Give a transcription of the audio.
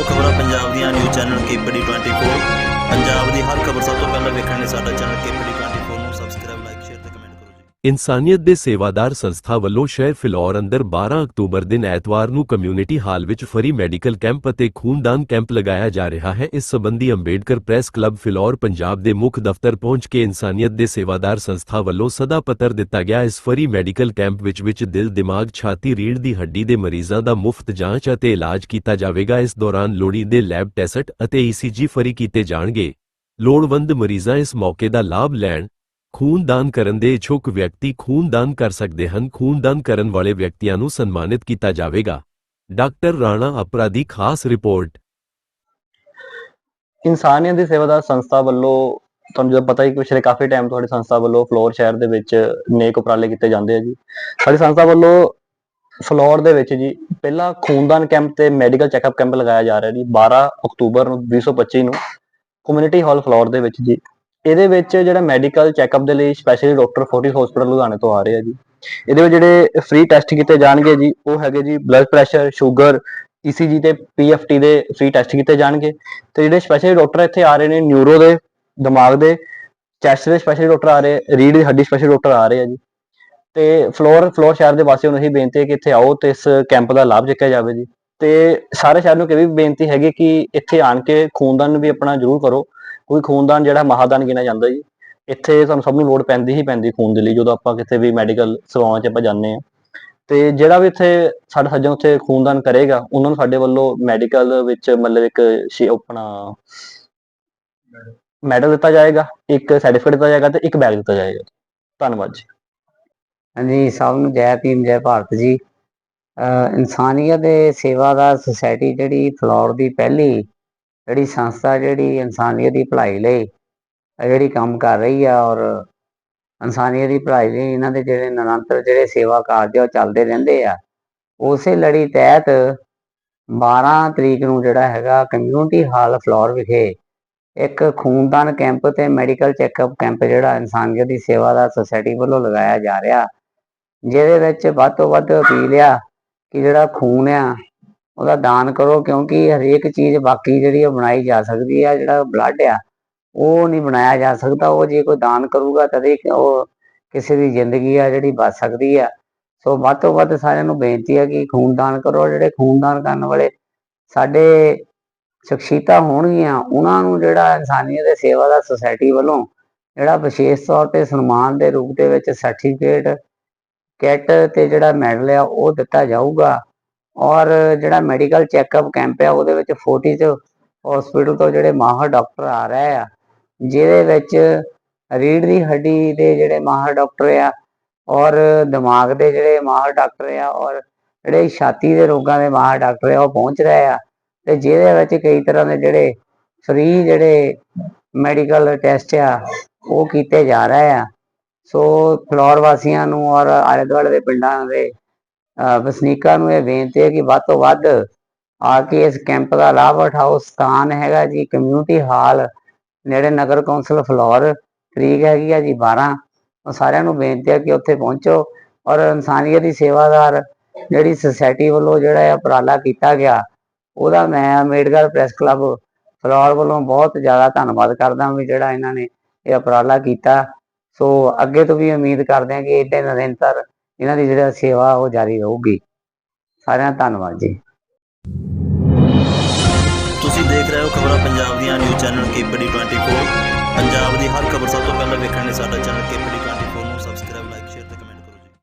ਹੋ ਖਬਰਾਂ ਪੰਜਾਬ ਦੀਆਂ ਨਿਊਜ਼ ਚੈਨਲ ਕੇਪੀਡੀ 24 ਪੰਜਾਬ ਦੀ ਹਰ ਖਬਰ ਸਭ ਤੋਂ ਪਹਿਲਾਂ ਵੇਖਣ ਲਈ ਸਾਡਾ ਚੈਨਲ ਕੇਪੀਡੀ 24 ਇਨਸਾਨੀਅਤ ਦੇ ਸੇਵਾਦਾਰ ਸੰਸਥਾ ਵੱਲੋਂ ਸ਼ਹਿਰ ਫਿਲੌਰ ਅੰਦਰ 12 ਅਕਤੂਬਰ ਦਿਨ ਐਤਵਾਰ ਨੂੰ ਕਮਿਊਨਿਟੀ ਹਾਲ ਵਿੱਚ ਫਰੀ ਮੈਡੀਕਲ ਕੈਂਪ ਅਤੇ ਖੂਨਦਾਨ ਕੈਂਪ ਲਗਾਇਆ ਜਾ ਰਿਹਾ ਹੈ। ਇਸ ਸੰਬੰਧੀ ਅੰਬੇਡਕਰ ਪ੍ਰੈਸ ਕਲੱਬ ਫਿਲੌਰ ਪੰਜਾਬ ਦੇ ਮੁੱਖ ਦਫ਼ਤਰ ਪਹੁੰਚ ਕੇ ਇਨਸਾਨੀਅਤ ਦੇ ਸੇਵਾਦਾਰ ਸੰਸਥਾ ਵੱਲੋਂ ਸਦਾ ਪੱਤਰ ਦਿੱਤਾ ਗਿਆ। ਇਸ ਫਰੀ ਮੈਡੀਕਲ ਕੈਂਪ ਵਿੱਚ ਵਿੱਚ ਦਿਲ ਦਿਮਾਗ ਛਾਤੀ ਰੀੜ੍ਹ ਦੀ ਹੱਡੀ ਦੇ ਮਰੀਜ਼ਾਂ ਦਾ ਮੁਫਤ ਜਾਂਚ ਅਤੇ ਇਲਾਜ ਕੀਤਾ ਜਾਵੇਗਾ। ਇਸ ਦੌਰਾਨ ਲੋੜੀਂਦੇ ਲੈਬ ਟੈਸਟ ਅਤੇ ਈਸੀਜੀ ਫਰੀ ਕੀਤੇ ਜਾਣਗੇ। ਲੋੜਵੰਦ ਮਰੀਜ਼ਾਂ ਇਸ ਮੌਕੇ ਦਾ ਲਾਭ ਲੈਣ ਖੂਨਦਾਨ ਕਰਨ ਦੇ ਇਛੁਕ ਵਿਅਕਤੀ ਖੂਨਦਾਨ ਕਰ ਸਕਦੇ ਹਨ। ਖੂਨਦਾਨ ਕਰਨ ਵਾਲੇ ਵਿਅਕਤੀਆਂ ਨੂੰ ਸਨਮਾਨਿਤ ਕੀਤਾ ਜਾਵੇਗਾ। ਡਾਕਟਰ ਰਾਣਾ ਅਪਰਾਧੀ ਖਾਸ ਰਿਪੋਰਟ। ਇਨਸਾਨੀਅਤ ਦੀ ਸੇਵਾਦਾਰ ਸੰਸਥਾ ਵੱਲੋਂ, ਤੁਹਾਨੂੰ ਜਦੋਂ ਪਤਾ ਹੀ ਕਿ ਪਿਛਲੇ ਕਾਫੀ ਟਾਈਮ ਤੁਹਾਡੀ ਸੰਸਥਾ ਵੱਲੋਂ ਫਲੋਰ ਸ਼ਹਿਰ ਦੇ ਵਿੱਚ ਨੇਕ ਉਪਰਾਲੇ ਕੀਤੇ ਜਾਂਦੇ ਆ ਜੀ। ਸਾਡੀ ਸੰਸਥਾ ਵੱਲੋਂ ਫਲੋਰ ਦੇ ਵਿੱਚ ਜੀ, ਪਹਿਲਾ ਖੂਨਦਾਨ ਕੈਂਪ ਤੇ ਮੈਡੀਕਲ ਚੈੱਕਅਪ ਕੈਂਪ ਲਗਾਇਆ ਜਾ ਰਿਹਾ ਜੀ 12 ਅਕਤੂਬਰ ਨੂੰ 2025 ਨੂੰ। ਕਮਿਊਨਿਟੀ ਹਾਲ ਫਲੋਰ ਦੇ ਵਿੱਚ ਜੀ। ਇਹਦੇ ਵਿੱਚ ਜਿਹੜਾ ਮੈਡੀਕਲ ਚੈੱਕਅਪ ਦੇ ਲਈ ਸਪੈਸ਼ਲੀ ਡਾਕਟਰ ਫੋਰਟਿਸ ਹਸਪੀਟਲ ਲੁਧਿਆਣੇ ਤੋਂ ਆ ਰਹੇ ਆ ਜੀ। ਇਹਦੇ ਵਿੱਚ ਜਿਹੜੇ ਫ੍ਰੀ ਟੈਸਟ ਕੀਤੇ ਜਾਣਗੇ ਜੀ, ਉਹ ਹੈਗੇ ਜੀ ਬਲੱਡ ਪ੍ਰੈਸ਼ਰ ਸ਼ੂਗਰ ਈਸੀਜੀ ਤੇ ਪੀਐਫਟੀ ਦੇ ਫ੍ਰੀ ਟੈਸਟ ਕੀਤੇ ਜਾਣਗੇ। ਤੇ ਜਿਹੜੇ ਸਪੈਸ਼ਲੀ ਡਾਕਟਰ ਇੱਥੇ ਆ ਰਹੇ ਨੇ ਨਿਊਰੋ ਦੇ, ਦਿਮਾਗ ਦੇ ਚੈਸਟ ਦੇ ਸਪੈਸ਼ਲੀ ਡਾਕਟਰ ਆ ਰਹੇ ਰੀੜ ਦੀ ਹੱਡੀ ਸਪੈਸ਼ਲੀ ਡਾਕਟਰ ਆ ਰਹੇ ਆ ਜੀ। ਤੇ ਫਲੋਰ ਫਲੋਰ ਸ਼ਹਿਰ ਦੇ ਵਾਸੀਆਂ ਨੂੰ ਇਹੀ ਬੇਨਤੀ ਹੈ ਕਿ ਇੱਥੇ ਆਓ ਤੇ ਇਸ ਕੈਂਪ ਦਾ ਲਾਭ ਚੱਕਿਆ ਜਾਵੇ ਜੀ। ਤੇ ਸਾਰੇ ਸ਼ਹਿਰ ਨੂੰ ਇਹ ਵੀ ਬੇਨਤੀ ਹੈਗੀ ਕਿ ਇੱਥੇ ਆਣ ਕੇ ਖੂਨਦਾਨ ਵੀ ਆਪਣਾ ਜ਼ਰੂਰ ਕਰੋ। ਕੋਈ ਖੂਨਦਾਨ ਜਿਹੜਾ ਮਹਾਦਾਨ ਗਿਣਿਆ ਜਾਂਦਾ ਜੀ, ਇੱਥੇ ਸਾਨੂੰ ਸਭ ਨੂੰ ਲੋੜ ਪੈਂਦੀ ਹੀ ਪੈਂਦੀ ਖੂਨ ਦੇ ਲਈ, ਜਦੋਂ ਆਪਾਂ ਕਿਤੇ ਵੀ ਮੈਡੀਕਲ ਸੇਵਾਵਾਂ 'ਚ ਆਪਾਂ ਜਾਂਦੇ ਆ ਤੇ ਜਿਹੜਾ ਵੀ ਇੱਥੇ ਸਾਡਾ ਸੱਜਣ ਉੱਥੇ ਖੂਨਦਾਨ ਕਰੇਗਾ, ਉਹਨਾਂ ਨੂੰ ਸਾਡੇ ਵੱਲੋਂ ਮੈਡੀਕਲ ਵਿੱਚ ਮਤਲਬ ਇੱਕ ਆਪਣਾ ਮੈਡਲ ਦਿੱਤਾ ਜਾਏਗਾ, ਇੱਕ ਸਰਟੀਫਿਕੇਟ ਦਿੱਤਾ ਜਾਏਗਾ ਤੇ ਇੱਕ ਬੈਗ ਦਿੱਤਾ ਜਾਏਗਾ। ਧੰਨਵਾਦ ਜੀ। ਹਾਂਜੀ, ਸਭ ਨੂੰ ਜੈ ਭੀਮ, ਜੈ ਭਾਰਤ ਜੀ। ਇਨਸਾਨੀਅਤ ਦੇ ਸੇਵਾਦਾਰ ਸੁਸਾਇਟੀ ਜਿਹੜੀ ਫਲੋਰ ਦੀ ਪਹਿਲੀ ਜਿਹੜੀ ਸੰਸਥਾ ਜਿਹੜੀ ਇਨਸਾਨੀਅਤ ਦੀ ਭਲਾਈ ਲਈ ਜਿਹੜੀ ਕੰਮ ਕਰ ਰਹੀ ਆ ਔਰ ਇਨਸਾਨੀਅਤ ਦੀ ਭਲਾਈ ਲਈ ਇਹਨਾਂ ਦੇ ਜਿਹੜੇ ਨਿਰੰਤਰ ਜਿਹੜੇ ਸੇਵਾ ਕਾਰਜ ਆ ਉਹ ਚੱਲਦੇ ਰਹਿੰਦੇ ਆ, ਉਸੇ ਲੜੀ ਤਹਿਤ 12 ਤਰੀਕ ਨੂੰ ਜਿਹੜਾ ਹੈਗਾ ਕਮਿਊਨਿਟੀ ਹਾਲ ਫਲੋਰ ਵਿਖੇ ਇੱਕ ਖੂਨਦਾਨ ਕੈਂਪ ਤੇ ਮੈਡੀਕਲ ਚੈੱਕਅਪ ਕੈਂਪ ਜਿਹੜਾ ਇਨਸਾਨੀਅਤ ਦੀ ਸੇਵਾ ਦਾ ਸੁਸਾਇਟੀ ਵੱਲੋਂ ਲਗਾਇਆ ਜਾ ਰਿਹਾ, ਜਿਹਦੇ ਵਿੱਚ ਵੱਧ ਤੋਂ ਵੱਧ ਅਪੀਲ ਆ ਕਿ ਜਿਹੜਾ ਖੂਨ ਆ ਉਹਦਾ ਦਾਨ ਕਰੋ, ਕਿਉਂਕਿ ਹਰੇਕ ਚੀਜ਼ ਬਾਕੀ ਜਿਹੜੀ ਉਹ ਬਣਾਈ ਜਾ ਸਕਦੀ ਆ, ਜਿਹੜਾ ਬਲੱਡ ਆ, ਉਹ ਨਹੀਂ ਬਣਾਇਆ ਜਾ ਸਕਦਾ। ਉਹ ਜੇ ਕੋਈ ਦਾਨ ਕਰੂਗਾ ਤਦੇ ਉਹ ਕਿਸੇ ਦੀ ਜ਼ਿੰਦਗੀ ਆ ਜਿਹੜੀ ਬਚ ਸਕਦੀ ਆ। ਸੋ ਵੱਧ ਤੋਂ ਵੱਧ ਸਾਰਿਆਂ ਨੂੰ ਬੇਨਤੀ ਆ ਕਿ ਖੂਨ ਦਾਨ ਕਰੋ। ਜਿਹੜੇ ਖੂਨ ਦਾਨ ਕਰਨ ਵਾਲੇ ਸਾਡੇ ਸ਼ਖਸੀਅਤਾਂ ਹੋਣਗੀਆਂ, ਉਹਨਾਂ ਨੂੰ ਜਿਹੜਾ ਇਨਸਾਨੀਅਤ ਦੇ ਸੇਵਾਦਾਰ ਸੁਸਾਇਟੀ ਵੱਲੋਂ ਜਿਹੜਾ ਵਿਸ਼ੇਸ਼ ਤੌਰ ਤੇ ਸਨਮਾਨ ਦੇ ਰੂਪ ਦੇ ਵਿੱਚ ਸਰਟੀਫਿਕੇਟ ਕਿੱਟ ਤੇ ਜਿਹੜਾ ਮੈਡਲ ਆ, ਉਹ ਦਿੱਤਾ ਜਾਊਗਾ। ਔਰ ਜਿਹੜਾ ਮੈਡੀਕਲ ਚੈੱਕਅਪ ਕੈਂਪ ਆ, ਉਹਦੇ ਵਿੱਚ ਫੋਰਟਿਸ ਹਸਪੀਟਲ ਤੋਂ ਜਿਹੜੇ ਮਾਹਰ ਡਾਕਟਰ ਆ ਰਹੇ ਆ, ਜਿਹਦੇ ਵਿੱਚ ਰੀੜ ਦੀ ਹੱਡੀ ਦੇ ਜਿਹੜੇ ਮਾਹਰ ਡਾਕਟਰ ਆ ਔਰ ਦਿਮਾਗ ਦੇ ਜਿਹੜੇ ਮਾਹਰ ਡਾਕਟਰ ਆ ਔਰ ਜਿਹੜੇ ਛਾਤੀ ਦੇ ਰੋਗਾਂ ਦੇ ਮਾਹਰ ਡਾਕਟਰ ਆ, ਉਹ ਪਹੁੰਚ ਰਹੇ ਆ ਤੇ ਜਿਹਦੇ ਵਿੱਚ ਕਈ ਤਰ੍ਹਾਂ ਦੇ ਜਿਹੜੇ ਫ੍ਰੀ ਜਿਹੜੇ ਮੈਡੀਕਲ ਟੈਸਟ ਆ, ਉਹ ਕੀਤੇ ਜਾ ਰਹੇ ਆ। ਸੋ ਫਲੋਰ ਵਾਸੀਆਂ ਨੂੰ ਔਰ ਆਲੇ ਦੁਆਲੇ ਦੇ ਪਿੰਡਾਂ ਦੇ ਵਸਨੀਕਾਂ ਨੂੰ ਇਹ ਬੇਨਤੀ ਹੈ ਕਿ ਵੱਧ ਤੋਂ ਵੱਧ ਆ ਕੇ ਇਸ ਕੈਂਪ ਦਾ ਲਾਭ ਉਠਾਓ ਸਥਾਨ ਹੈਗਾ ਜੀ ਕਮਿਊਨਿਟੀ ਹਾਲ ਨੇੜੇ ਨਗਰ ਕੌਂਸਲ ਫਲੋਰ, ਤਰੀਕ ਹੈਗੀ ਆ ਜੀ 12 ਉਹ ਸਾਰਿਆਂ ਨੂੰ ਬੇਨਤੀ ਹੈ ਕਿ ਉੱਥੇ ਪਹੁੰਚੋ ਔਰ ਇਨਸਾਨੀਅਤ ਦੀ ਸੇਵਾਦਾਰ ਜਿਹੜੀ ਸੁਸਾਇਟੀ ਵੱਲੋਂ ਜਿਹੜਾ ਉਪਰਾਲਾ ਕੀਤਾ ਗਿਆ, ਉਹਦਾ ਮੈਂ ਅੰਬੇਡਕਰ ਪ੍ਰੈਸ ਕਲੱਬ ਫਲੋਰ ਵੱਲੋਂ ਬਹੁਤ ਜ਼ਿਆਦਾ ਧੰਨਵਾਦ ਕਰਦਾ ਵੀ ਜਿਹੜਾ ਇਹਨਾਂ ਨੇ ਇਹ ਉਪਰਾਲਾ ਕੀਤਾ। ਸੋ ਅੱਗੇ ਤੋਂ ਵੀ ਉਮੀਦ ਕਰਦੇ ਹਾਂ ਕਿ ਇੱਦਾਂ ਨਿਰੰਤਰ ਇਹਨਾਂ ਦੀ ਜਿਹੜਾ ਸੇਵਾ ਉਹ ਜਾਰੀ ਰਹੂਗੀ। ਸਾਰਿਆਂ ਦਾ ਧੰਨਵਾਦ ਜੀ। ਤੁਸੀਂ ਦੇਖ ਰਹੇ ਹੋ ਖਬਰਾਂ ਪੰਜਾਬ ਦੀਆਂ ਨਿਊਜ਼ ਚੈਨਲ ਕੇਪੀਡੀ 24 ਪੰਜਾਬ ਦੀ ਹਰ ਖਬਰ ਸਭ ਤੋਂ ਪਹਿਲਾਂ ਵੇਖਣ ਲਈ ਸਾਡਾ ਚੈਨਲ ਕੇਪੀਡੀ 24